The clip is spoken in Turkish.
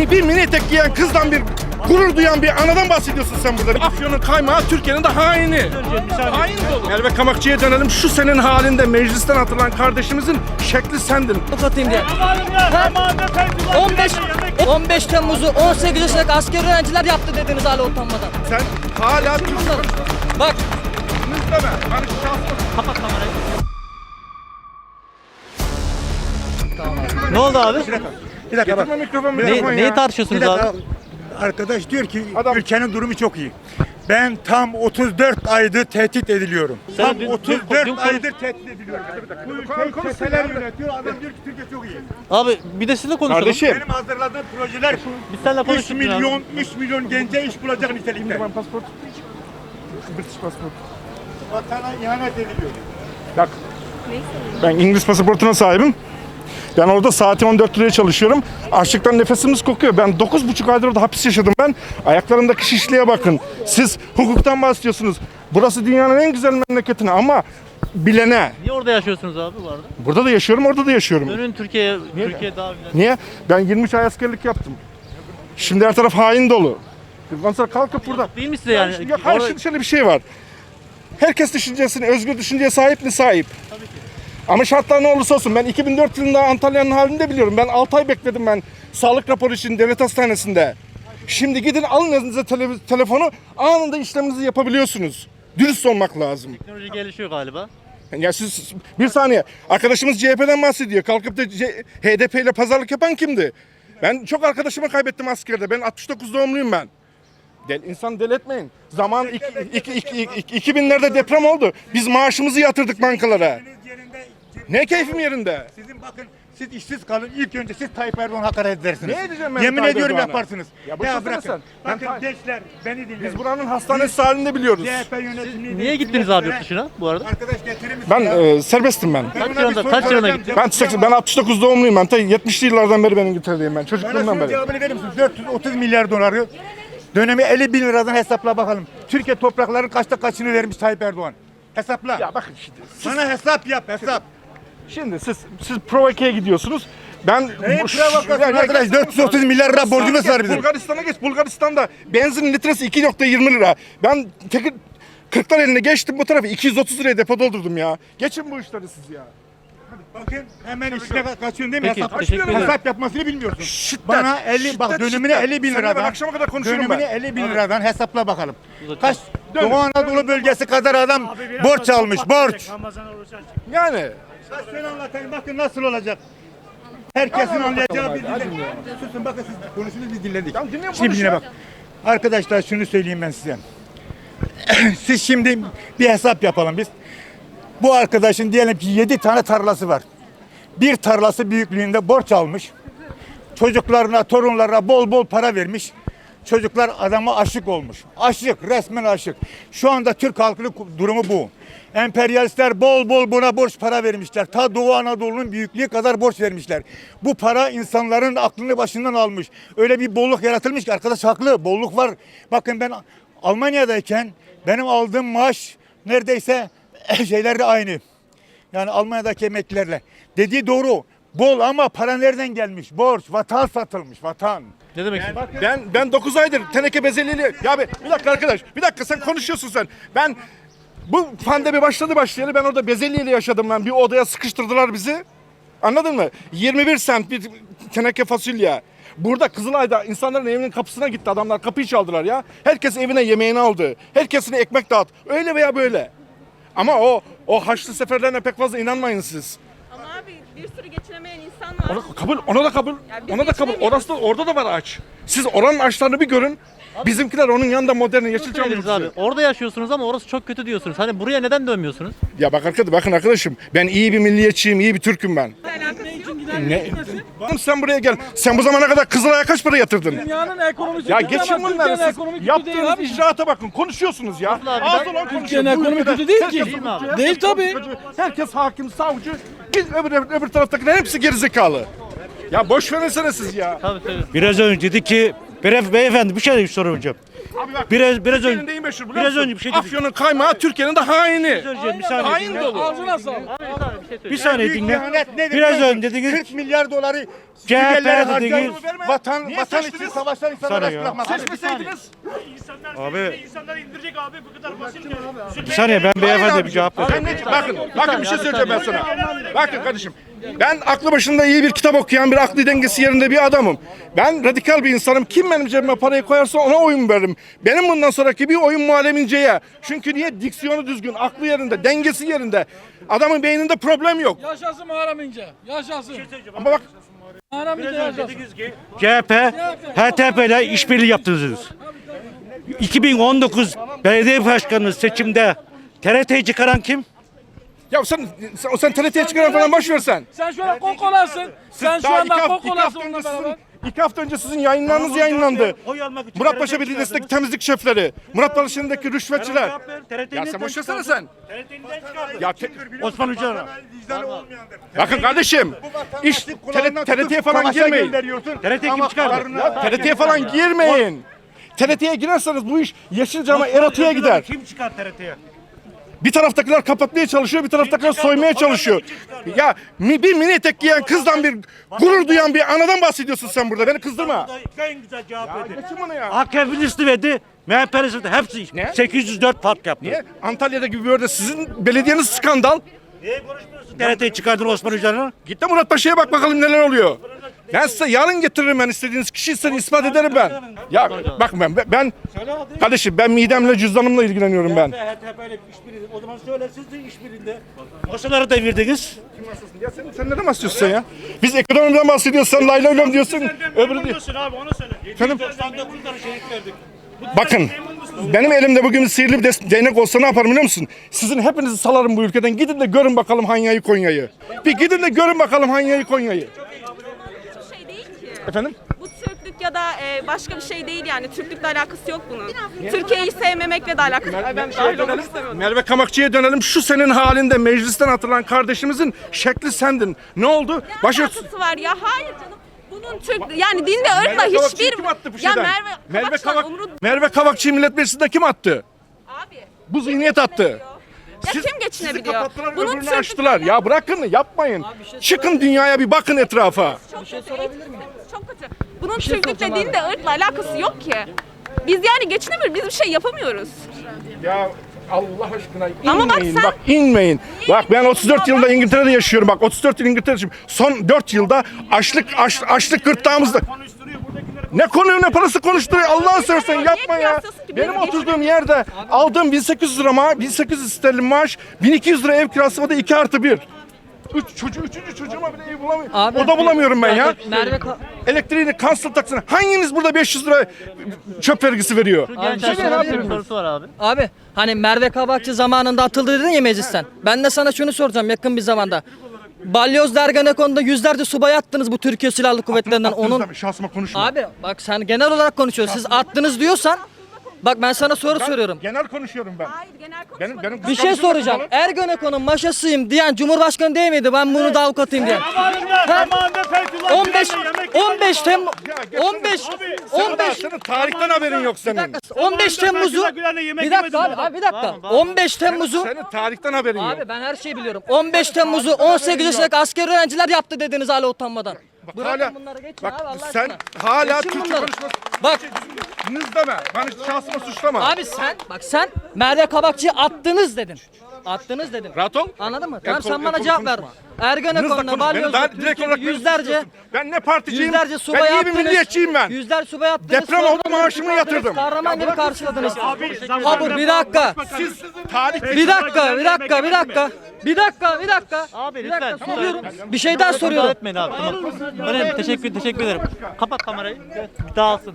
mi- bir mini etek giyen kızdan bir gurur duyan bir anadan bahsediyorsun sen burada. Afyon'un kaymağı Türkiye'nin de haini. Hain dolu. Merve Kamakçı'ya dönelim. Şu senin halinde meclisten atılan kardeşimizin şekli sendin. Kapatayım diye. 15 15 Temmuz'u 18 yaşındaki asker öğrenciler yaptı dediniz hala utanmadan. Sen hala Türk Bak deme. Hani şahsın. Ne oldu abi? Bir dakika bak. Mikrofon Ne, mikrofon neyi ya. tartışıyorsunuz Bir dakika. abi? Arkadaş diyor ki Adam- ülkenin durumu çok iyi. Ben tam 34 aydır tehdit ediliyorum. Sen tam dün- dün- 34 dün konuş- aydır tehdit ediliyorum. Bu ülkeyi çeteler yönetiyor. Adam diyor ki Türkiye çok iyi. Abi bir de sizinle konuşalım. Kardeşim. Benim hazırladığım projeler Biz seninle 3 konuştuk abi. milyon 3 milyon gence iş bulacak nitelikte. Ben pasport. British pasport. Vatana ihanet ediliyor. Bak. Ben İngiliz pasaportuna sahibim. Ben orada saati 14 liraya çalışıyorum. Açlıktan nefesimiz kokuyor. Ben 9,5 aydır orada hapis yaşadım ben. Ayaklarımdaki şişliğe bakın. Siz hukuktan bahsediyorsunuz. Burası dünyanın en güzel memleketine ama bilene. Niye orada yaşıyorsunuz abi bu arada? Burada da yaşıyorum, orada da yaşıyorum. Dönün Türkiye'ye, Türkiye daha güzel. Niye? Ben 23 ay askerlik yaptım. Şimdi her taraf hain dolu. Ondan sonra kalkıp burada. Değil mi size yani? Ya, hayır şimdi şöyle bir şey var. Herkes düşüncesine, özgür düşünceye sahip mi? Sahip. Ama şartlar ne olursa olsun. Ben 2004 yılında Antalya'nın halini de biliyorum. Ben 6 ay bekledim ben sağlık raporu için devlet hastanesinde. Şimdi gidin alın elinize tele- telefonu anında işleminizi yapabiliyorsunuz. Dürüst olmak lazım. Teknoloji gelişiyor galiba. Ya siz bir saniye arkadaşımız CHP'den bahsediyor. Kalkıp da C- HDP ile pazarlık yapan kimdi? Ben çok arkadaşımı kaybettim askerde. Ben 69 doğumluyum ben. Del, insan etmeyin. Zaman iki- iki- iki- iki- 2000'lerde deprem oldu. Biz maaşımızı yatırdık bankalara. Yerinde, Ne keyfim yerinde? sizin bakın siz işsiz kalın. İlk önce siz Tayyip Erdoğan hakaret edersiniz. Ne edeceğim ben Yemin Tayyip ediyorum Erdoğan'a? yaparsınız. Ya boş versene bırakın. sen. Ben Bakın Tay- gençler beni dinleyin. Biz buranın hastanesi halinde biliyoruz. CHP yönetimini Niye gittiniz abi yurt dışına bu arada? Arkadaş getirir misin Ben ya? e, serbestim ben. Ben Kaç ona bir yılında- soru kaç soracağım, gittin? Ben, cevap 80 ben 69 doğumluyum ben. Ta 70'li yıllardan beri ben İngiltere'deyim ben. Bana Çocukluğumdan şunun beri. cevabını verir misin? 430 milyar doları dönemi 50 bin liradan hesapla bakalım. Türkiye toprakların kaçta kaçını vermiş Tayyip Erdoğan? Hesapla. Ya bakın şimdi. Sana hesap yap hesap. Şimdi siz siz provokeye gidiyorsunuz. Ben Neyin arkadaş? 430 milyar lira borcumuz var bizim. Bulgaristan'a geç. Bulgaristan'da benzin litresi 2.20 lira. Ben tekir Kırklar eline geçtim bu tarafa 230 liraya depo doldurdum ya. Geçin bu işleri siz ya. Bakın hemen işine kaçıyorsun değil mi? Peki, hesap, teşekkür ederim. hesap yapmasını bilmiyorsun. Şiddet, Bana 50 bak şiddet, dönemine şiddet. 50 bin Seninle ben liradan. akşama kadar konuşurum Dönemine ben. 50 bin liradan hesapla bakalım. Kaç Doğu Anadolu bölgesi kadar adam borç almış borç. Yani. Kaç sene anlatayım bakın nasıl olacak. Herkesin anlayacağı bir dille. Susun bakın siz konuşunuz biz dinledik. Dinleyin, Şimdi yine bak. Arkadaşlar şunu söyleyeyim ben size. siz şimdi bir hesap yapalım biz. Bu arkadaşın diyelim ki 7 tane tarlası var. Bir tarlası büyüklüğünde borç almış. Çocuklarına, torunlarına bol bol para vermiş. Çocuklar adama aşık olmuş. Aşık, resmen aşık. Şu anda Türk halkının durumu bu. Emperyalistler bol bol buna borç para vermişler. Ta Doğu Anadolu'nun büyüklüğü kadar borç vermişler. Bu para insanların aklını başından almış. Öyle bir bolluk yaratılmış ki arkadaş haklı. Bolluk var. Bakın ben Almanya'dayken benim aldığım maaş neredeyse şeyler de aynı. Yani Almanya'daki emeklilerle. Dediği doğru. Bol ama para nereden gelmiş? Borç, vatan satılmış, vatan. Ne demek istiyorsun? Ben ben 9 aydır teneke bezeliyle ya be, bir dakika arkadaş bir dakika sen konuşuyorsun sen. Ben bu pandemi başladı başlayalı ben orada bezelyeyle yaşadım ben. Bir odaya sıkıştırdılar bizi. Anladın mı? 21 sent bir teneke fasulye. Burada Kızılay'da insanların evinin kapısına gitti adamlar kapıyı çaldılar ya. Herkes evine yemeğini aldı. Herkesine ekmek dağıt. Öyle veya böyle. Ama o o haçlı seferlerine pek fazla inanmayın siz. Ama abi bir sürü geçinemeyen insan var. Ona kabul, ona da kabul. Ya biz ona da kabul. geçinemiyoruz. Orası da orada da var aç. Siz oranın açlarını bir görün. Bizimkiler onun yanında modern Söylediniz ülkesi. abi. Orada yaşıyorsunuz ama orası çok kötü diyorsunuz. Hani buraya neden dönmüyorsunuz? Ya bak arkadaş, bakın arkadaşım. Ben iyi bir milliyetçiyim, iyi bir Türk'üm ben. Ne? Oğlum sen buraya gel. Sen bu zamana kadar Kızılay'a kaç para yatırdın? Dünyanın ekonomisi Ya geçin bunları siz. Yaptığınız icraata bakın. Konuşuyorsunuz ya. Nasıl abi? Ağız Ben- olan konuşuyor. Türkiye'nin ekonomi kötü değil ki. Değil tabii. Herkes hakim, savcı. Biz öbür, öbür taraftakiler hepsi gerizekalı. Ya boş versene siz ya. Tabii tabii. Biraz önce dedi ki "Beyef- beyefendi bir şey soracağım. Biraz biraz Türkiye'nin önce neyi meşhur biliyor biraz musun? önce bir şey dedik. Afyon'un kaymağı Türkiye'nin de haini. söyleyeceğim, bir saniye Hain dinle. dolu. Bir saniye Büyük dinle. ihanet nedir Biraz biliyor musun? önce dediniz 40 milyar doları Suriyelilere dediniz. harcayıp Vatan, Niye vatan seçtiniz? için savaşan insanlara Sana ya. bırakmak. Seçmeseydiniz. Abi İnsanlar indirecek abi bu kadar basit mi? bir saniye ben beyefendiye bir cevap vereyim. bakın, bakın bir şey söyleyeceğim ben sana. Bakın kardeşim. Ben aklı başında iyi bir kitap okuyan, bir aklı dengesi yerinde bir adamım. Ben radikal bir insanım. Kim benim cebime parayı koyarsa ona oyun veririm. Benim bundan sonraki bir oyun Muharrem İnce'ye. Çünkü niye? Diksiyonu düzgün, aklı yerinde, dengesi yerinde. Adamın beyninde problem yok. Yaşasın Muharrem İnce. Yaşasın. Ama bak Muharrem İnce yaşasın. CHP HDP ile işbirliği yaptınız. 2019 belediye başkanı seçimde TRT'yi çıkaran kim? Ya sen sen, sen TRT'ye çıkaran falan boş ver sen. Sen şu anda kokolasın. Sen şu anda kokolasın onunla beraber. iki hafta önce sizin yayınlarınız yayınlandı. Oy almak için Murat Paşa Belediyesi'ndeki temizlik şefleri, Murat Paşa'ndaki rüşvetçiler. Ya sen boş versene sen. TRT'yi neden çıkardın? Ya te- Osman olmayandır. bakın kardeşim, iş TRT'ye falan girmeyin. TRT kim çıkardı? Ya TRT'ye falan girmeyin. TRT'ye girerseniz bu iş Yeşilcam'a, Erotu'ya gider. Kim çıkar TRT'ye? Bir taraftakiler kapatmaya çalışıyor, bir taraftakiler soymaya çalışıyor. Ya mi- bir mini etek giyen kızdan bir gurur duyan bir anadan bahsediyorsun sen burada. Beni kızdırma. En güzel cevap verdi. Geçin bunu ya. AKP listi verdi. MHP listi hepsi Ne? 804 fark yaptı. Niye? Antalya'da gibi bir yerde sizin belediyeniz skandal. Niye konuşmuyorsun? TRT'yi çıkardın Osman Hoca'na. Git de Murat Paşa'ya bak bakalım neler oluyor. Ben size yarın getiririm ben istediğiniz kişi ise ispat ederim ben. Ya bak ben ben kardeşim ben midemle cüzdanımla ilgileniyorum ben. İşbirliği. O zaman söyle siz de işbirliğinde. Masaları devirdiniz. Ya sen, sen neden bahsediyorsun ya? Biz ekonomiden bahsediyoruz sen lay lay lom diyorsun. Öbürü diyor. Diyorsun abi onu söyle. Efendim? 99 tane şehit verdik. Bakın benim elimde bugün sihirli bir des- değnek olsa ne yaparım biliyor musun? Sizin hepinizi salarım bu ülkeden. Gidin de görün bakalım Hanya'yı Konya'yı. Bir gidin de görün bakalım Hanya'yı Konya'yı. Hiçbir şey değil ki. Efendim? Bu Türklük ya da e, başka bir şey değil yani. Türklükle alakası yok bunun. Türkiye'yi sevmemekle de alakası yok. Ben Şeye dönelim. Merve Kamakçı'ya dönelim. Şu senin halinde meclisten atılan kardeşimizin şekli sendin. Ne oldu? Başörtüsü... alakası var ya. Hayır canım. Bunun Türk yani din ve ırkla Merve Kavakçı'yı hiçbir kim attı bu ya şeyden? Merve Merve, Kavakçı'dan Kavak... umru- Merve Kavakçı'yı Millet Meclisi'nde kim attı? abi. Bu zihniyet attı. Ya Siz- kim Sizi geçinebiliyor? kapattılar Bunun öbürünü açtılar. Ya bırakın yapmayın. şey Çıkın dünyaya bir bakın etrafa. Çok kötü. Çok kötü. Bunun şey Türklükle soracağım din abi. de ırkla alakası yok ki. Biz yani geçinemiyoruz. Biz bir şey yapamıyoruz. Ya Allah aşkına inmeyin Ama bak sen- bak inmeyin. Bak ben 34 yılda İngiltere'de yaşıyorum bak 34 yıl İngiltere'de yaşıyorum. Son 4 yılda açlık aç, açlık gırtlağımızda. Ne konuyu ne parası konuşturuyor Allah'ını seversen yapma ya. Benim oturduğum yerde aldığım 1800 lira ma 1800 sterlin maaş 1200 lira ev kirası o da 2 artı 1. Üç, çocuğu, üçüncü çocuğuma bile ev bulamıyorum. Abi- o da bulamıyorum ben ya. Merve Ka- Elektriğini, kansıl taksını. Hanginiz burada 500 lira çöp vergisi veriyor? Bir sorusu var abi. Abi hani Merve Kabakçı zamanında atıldı dedin ya meclisten. Ben de sana şunu soracağım yakın bir zamanda. Balyoz Derganekon'da yüzlerce subay attınız bu Türkiye Silahlı Kuvvetleri'nden. Aklınızda Onun mı? Şahsıma konuşma. Abi bak sen genel olarak konuşuyorsun. Siz attınız diyorsan bak ben sana soru soruyorum. Genel konuşuyorum ben. Hayır genel Benim, konuşmadım. benim Bir şey soracağım. Ergenekon'un maşasıyım diyen Cumhurbaşkanı değil miydi? Ben bunu da avukatıyım diyen. Zamanında, zamanında Fethullah 15 Gülen'le yemek 15 Temmuz Ya 15 15 Senin tarihten haberin yok Bir senin. dakika 15 Temmuz'u Fethullah Gülen'le yemek Bir dakika yemedin abi, mi? abi bir dakika. 15 Temmuz'u Senin tarihten haberin yok. Abi ben her şeyi biliyorum. 15 Temmuz'u 18 yaşındaki asker öğrenciler yaptı dediniz hala utanmadan. Bak Bırakın hala bunları geçin bak abi Allah sen aşkına. hala Geçin Türkçe bunları. konuşması. Bak Nız deme. Bana şahsıma suçlama. abi sen bak sen Merve Kabakçı'yı attınız dedin. Attınız dedim. Rahat ol. Anladın mı? Tamam sen bana cevap ver. Ergenekon'da, Balyoz'da, Türkiye'de yüzlerce. Ben ne particiyim? yüzlerce subay ben iyi bir attınız. milliyetçiyim ben. Yüzler subay attınız. Deprem sonra oldu, maaşımı yatırdım. Kahraman gibi karşıladınız. zamanında Habur bir dakika. Siz tarih Bir dakika, bir dakika, bir dakika. Bir dakika, bir dakika. Abi Bir dakika lütfen. soruyorum. Bir şey daha soruyorum. etmeyin abi tamam. Önemli teşekkür teşekkür ederim. Kapat kamerayı. Dağılsın.